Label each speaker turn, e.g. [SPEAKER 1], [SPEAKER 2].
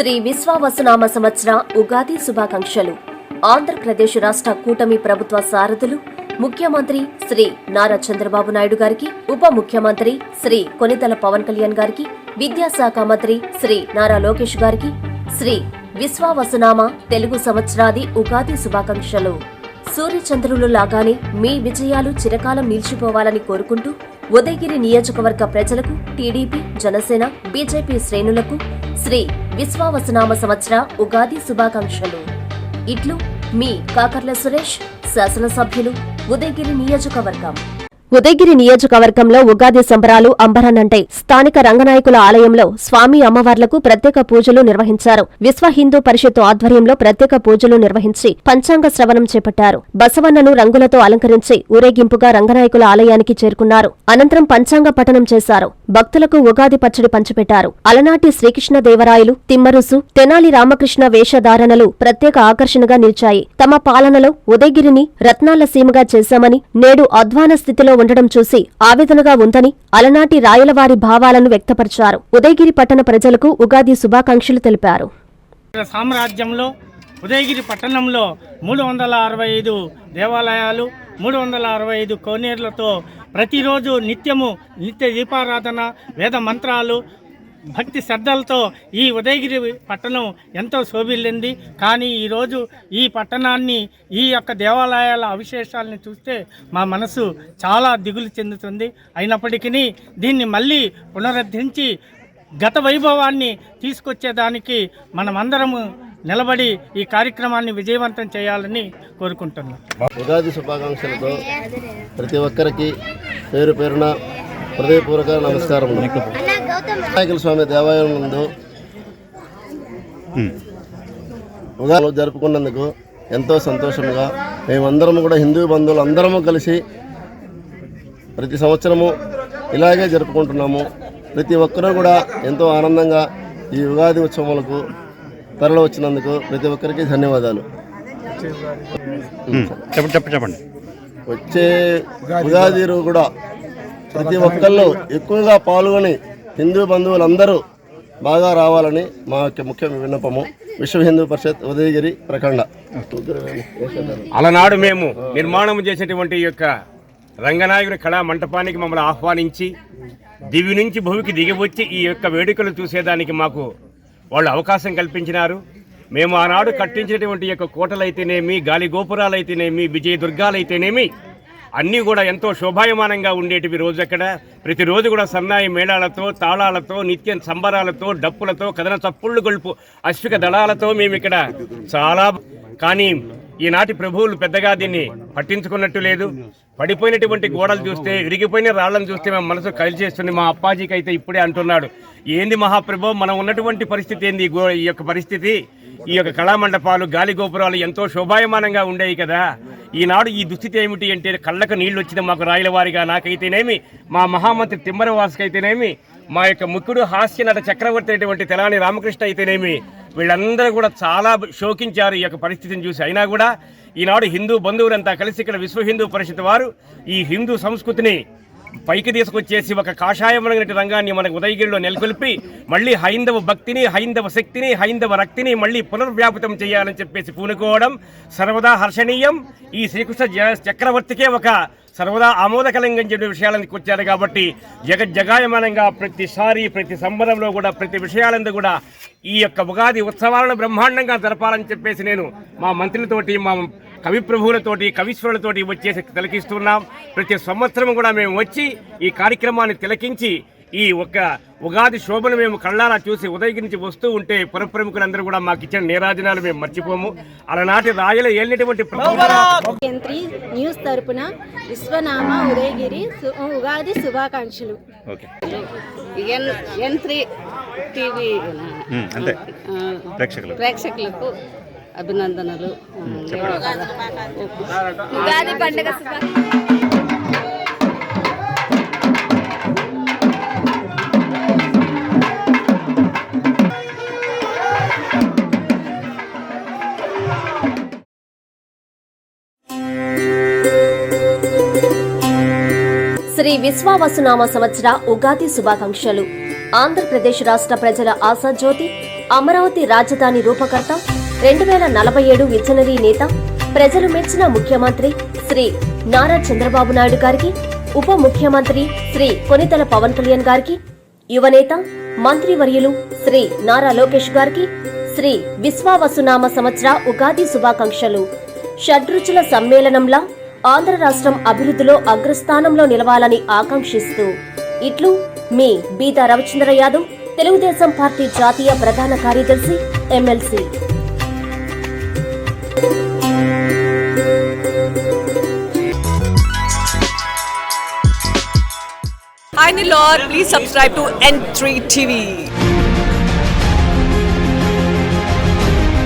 [SPEAKER 1] శ్రీ విశ్వావసునామ సంవత్సర ఉగాది శుభాకాంక్షలు. ఆంధ్రప్రదేశ్ రాష్ట్ర కూటమి ప్రభుత్వ సారథులు ముఖ్యమంత్రి శ్రీ నారా చంద్రబాబు నాయుడు గారికి ఉప ముఖ్యమంత్రి శ్రీ కొనితల పవన్ కళ్యాణ్ గారికి విద్యాశాఖ మంత్రి శ్రీ నారా లోకేష్ గారికి శ్రీ విశ్వావసునామ తెలుగు సంవత్సరాది ఉగాది శుభాకాంక్షలు. సూర్యచంద్రులు లాగానే మీ విజయాలు చిరకాలం నిలిచిపోవాలని కోరుకుంటూ ఉదయగిరి నియోజకవర్గ ప్రజలకు టీడీపీ జనసేన బీజేపీ శ్రేణులకు శ్రీ విశ్వావసనామ సంవత్సర ఉగాది శుభాకాంక్షలు. ఇట్లు మీ కాకర్ల సురేష్ శాసనసభ్యులు ఉదయగిరి నియోజకవర్గం. ఉదయగిరి నియోజకవర్గంలో ఉగాది సంబరాలు అంబరానంటాయి స్థానిక రంగనాయకుల ఆలయంలో స్వామి అమ్మవార్లకు ప్రత్యేక పూజలు నిర్వహించారు. విశ్వ హిందూ పరిషత్తు ఆధ్వర్యంలో ప్రత్యేక పూజలు నిర్వహించి పంచాంగ శ్రవణం చేపట్టారు. బసవన్నను రంగులతో అలంకరించి ఊరేగింపుగా రంగనాయకుల ఆలయానికి చేరుకున్నారు. అనంతరం పంచాంగ పఠనం చేశారు. భక్తులకు ఉగాది పచ్చడి పంచిపెట్టారు. అలనాటి శ్రీకృష్ణదేవరాయలు తిమ్మరుసు తెనాలి రామకృష్ణ వేషధారణలు ప్రత్యేక ఆకర్షణగా నిలిచాయి. తమ పాలనలో ఉదయగిరిని రత్నాల సీమగా చేశామని నేడు అధ్వాన స్థితిలో ఉండడం చూసి ఆవేదనగా ఉందని అలనాటి రాయలవారి భావాలను వ్యక్తపరిచారు. ఉదయగిరి పట్టణ ప్రజలకు ఉగాది శుభాకాంక్షలు తెలిపారు.
[SPEAKER 2] సామ్రాజ్యంలో ఉదయగిరి పట్టణంలో మూడు వందల అరవై ఐదు దేవాలయాలు మూడు వందల అరవై ఐదు కోనేరులతో ప్రతిరోజు నిత్యము నిత్య దీపారాధన వేద మంత్రాలు భక్తి శ్రద్ధలతో ఈ ఉదయగిరి పట్టణం ఎంతో శోభిల్లింది. కానీ ఈరోజు ఈ పట్టణాన్ని ఈ యొక్క దేవాలయాల అవశేషాలను చూస్తే మా మనసు చాలా దిగులు చెందుతుంది. అయినప్పటికీ దీన్ని మళ్ళీ పునరుద్ధరించి గత వైభవాన్ని తీసుకొచ్చేదానికి మనమందరము నిలబడి ఈ కార్యక్రమాన్ని విజయవంతం చేయాలని కోరుకుంటున్నాం.
[SPEAKER 3] ఉగాది శుభాకాంక్షలతో ప్రతి ఒక్కరికి పేరు పేరున హృదయపూర్వక నమస్కారం వినాయకుల స్వామి దేవాలయం నందు ఉగాది జరుపుకున్నందుకు ఎంతో సంతోషంగా మేమందరం కూడా హిందూ బంధువులు అందరము కలిసి ప్రతి సంవత్సరము ఇలాగే జరుపుకుంటున్నాము. ప్రతి ఒక్కరూ కూడా ఎంతో ఆనందంగా ఈ ఉగాది ఉత్సవములకు తరలి వచ్చినందుకు ప్రతి ఒక్కరికి ధన్యవాదాలు.
[SPEAKER 4] చెప్పండి చెప్పండి చెప్పండి.
[SPEAKER 3] వచ్చే ఉగాది కూడా ప్రతి ఒక్కళ్ళు ఎక్కువగా పాల్గొని హిందూ బంధువులందరూ బాగా రావాలని మా యొక్క ముఖ్య విన్నపము. విశ్వ హిందూ పరిషత్ ఉదయగిరి ప్రఖండ.
[SPEAKER 4] అలనాడు మేము నిర్మాణం చేసినటువంటి యొక్క రంగనాయకుని కళా మంటపానికి మమ్మల్ని ఆహ్వానించి దివి నుంచి భూమికి దిగివచ్చి ఈ యొక్క వేడుకలు చూసేదానికి మాకు వాళ్ళు అవకాశం కల్పించినారు. మేము ఆనాడు కట్టించినటువంటి యొక్క కోటలైతేనేమి గాలి గోపురాలైతేనేమి విజయ దుర్గాలైతేనేమి అన్నీ కూడా ఎంతో శోభాయమానంగా ఉండేటివి రోజు అక్కడ ప్రతిరోజు కూడా సన్నాయి మేళాలతో తాళాలతో నిత్యం సంబరాలతో డప్పులతో కథన చప్పుళ్ళు గొలుపు అశ్విక దళాలతో మేము ఇక్కడ చాలా కానీ ఈనాటి ప్రభువులు పెద్దగా దీన్ని పట్టించుకున్నట్టు లేదు. పడిపోయినటువంటి గోడలు చూస్తే విరిగిపోయిన రాళ్ళను చూస్తే మేము మనసు కలిచేస్తుంది మా అప్పాజీకి అయితే ఇప్పుడే అంటున్నాడు. ఏంది మహాప్రభు మనం ఉన్నటువంటి పరిస్థితి ఏంది? ఈ గో- ఈ యొక్క పరిస్థితి ఈ యొక్క కళామండపాలు గాలి గోపురాలు ఎంతో శోభాయమానంగా ఉండేవి కదా. ఈనాడు ఈ దుస్థితి ఏమిటి అంటే కళ్ళకు నీళ్ళు వచ్చిన మాకు రాయలవారిగా నాకైతేనేమి మా మహామంత్రి తిమ్మరవాసుకి అయితేనేమి మా యొక్క ముక్కుడు హాస్యనట చక్రవర్తి అయినటువంటి తెలాని రామకృష్ణ అయితేనేమి వీళ్ళందరూ కూడా చాలా శోకించారు ఈ యొక్క పరిస్థితిని చూసి. అయినా కూడా ఈనాడు హిందూ బంధువులంతా కలిసి ఇక్కడ విశ్వ హిందూ పరిషత్ వారు ఈ హిందూ సంస్కృతిని పైకి తీసుకొచ్చేసి ఒక కాషాయమైనటువంటి రంగాన్ని మనకు ఉదయగిరిలో నెలకొల్పి మళ్ళీ హైందవ భక్తిని హైందవ శక్తిని హైందవ రక్తిని మళ్ళీ పునర్వ్యాపితం చేయాలని చెప్పేసి పూనుకోవడం సర్వదా హర్షణీయం. ఈ శ్రీకృష్ణ జ- చక్రవర్తికే ఒక సర్వదా ఆమోదకరంగా చెప్పే విషయాలను వచ్చారు కాబట్టి జగజ్జగాయమానంగా ప్రతిసారి ప్రతి సంబరంలో కూడా ప్రతి విషయాలందు కూడా ఈ యొక్క ఉగాది ఉత్సవాలను బ్రహ్మాండంగా జరపాలని చెప్పేసి నేను మా మంత్రులతోటి మా కవి ప్రభువులతోటి కవీశ్వరులతోటి వచ్చేసి తిలకిస్తున్నాం. ప్రతి సంవత్సరం కూడా మేము వచ్చి ఈ కార్యక్రమాన్ని తిలకించి ఈ ఒక్క ఉగాది శోభను మేము కళ్ళారా చూసి ఉదయగిరి నుంచి వస్తూ ఉంటే పురప్రముఖులందరూ కూడా మాకు ఇచ్చిన నీరాజనాలు మేము మర్చిపోము. అలనాటి రాయల ఏలినటువంటి
[SPEAKER 5] న్యూస్ తరపున విశ్వనామ ఉదయగిరి ఉగాది శుభాకాంక్షలు.
[SPEAKER 6] టీవీ ప్రేక్షకులకు అభినందనలు.
[SPEAKER 5] ఉగాది పండుగ
[SPEAKER 1] శ్రీ విశ్వావసునామ సంవత్సర ఉగాది శుభాకాంక్షలు. ఆంధ్రప్రదేశ్ రాష్ట్ర ప్రజల ఆశాజ్యోతి అమరావతి రాజధాని రూపకర్త రెండు వేల నలభై ఏడు విజనరీ నేత ప్రజలు మెచ్చిన ముఖ్యమంత్రి శ్రీ నారా చంద్రబాబు నాయుడు గారికి ఉప ముఖ్యమంత్రి శ్రీ కొనితల పవన్ కళ్యాణ్ గారికి యువనేత మంత్రివర్యులు శ్రీ నారా లోకేష్ గారికి శ్రీ విశ్వావసునామ సంవత్సర ఉగాది శుభాకాంక్షలు. షడ్రుచుల సమ్మేళనంలా ఆంధ్ర రాష్ట్రం అభివృద్ధిలో అగ్రస్థానంలో నిలవాలని ఆకాంక్షిస్తూ ఇట్లు మీ బీదా రవిచంద్ర యాదవ్ తెలుగుదేశం పార్టీ జాతీయ ప్రధాన కార్యదర్శి MLC.
[SPEAKER 7] Hi Nilor, please subscribe to N3 TV.